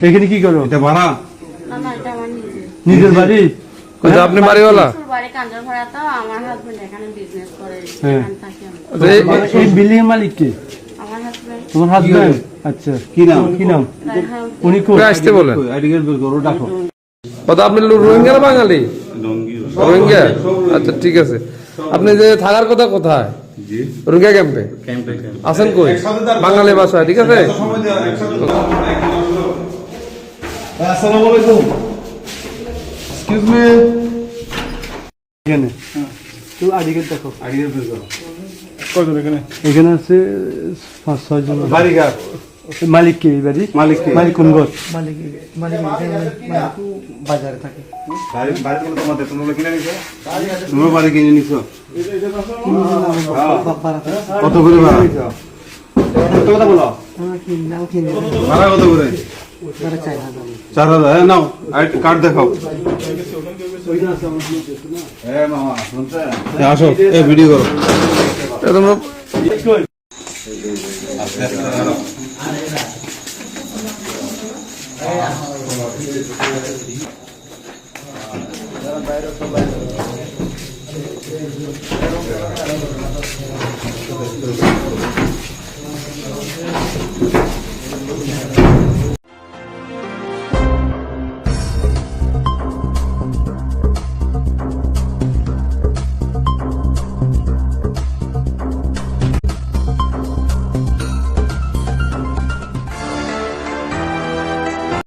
এখানে কি করো? এটা ভাড়া। না না এটা আমার নিজের। বাড়ি? আপনি বাড়িওয়ালা শ্বশুর বাড়ি কাঞ্চনপাড়া তো আমার হাজবেন্ড এখানে বিজনেস করে। এখানে থাকি আমি এই- বিল্ডিং এর মালিক কে? তোমার হাজবেন্ড আচ্ছা। কি নাম? কি নাম? উনি কো আসতে বলেন। আইডি কার্ড বের করো ডাকো। কত আপনি রোহিঙ্গা না বাঙালি? রোহিঙ্গা? আচ্ছা ঠিক আছে। আপনি যে থাকার কথা কোথায়? রোহিঙ্গা ক্যাম্পে? আছেন কই? বাঙালি ভাষায় ঠিক আছে? আসসালামু আলাইকুম। এক্সকিউজ মি এখানে। তো আইডি কার্ড দেখো। কার্ড বের কয়জন এখানে? এখানে আছে পাঁচ ছয় জন। বাড়ি কার মালিক কে বাড়ি? মালিক কে? মালিক কোন ঘর? মালিক মালিক বাজারে থাকে। বাড়ি বাড়ি তোমাদের তোমরা কিনে নিছো? তোমরা বাড়ি কিনে নিছো? কত করে ভাড়া? কত কথা বলো? ভাড়া কত করে? চার হাজার হ্যাঁ, নাও আইডি কার্ড দেখাও। আসো এই ভিডিও করো। তোমরা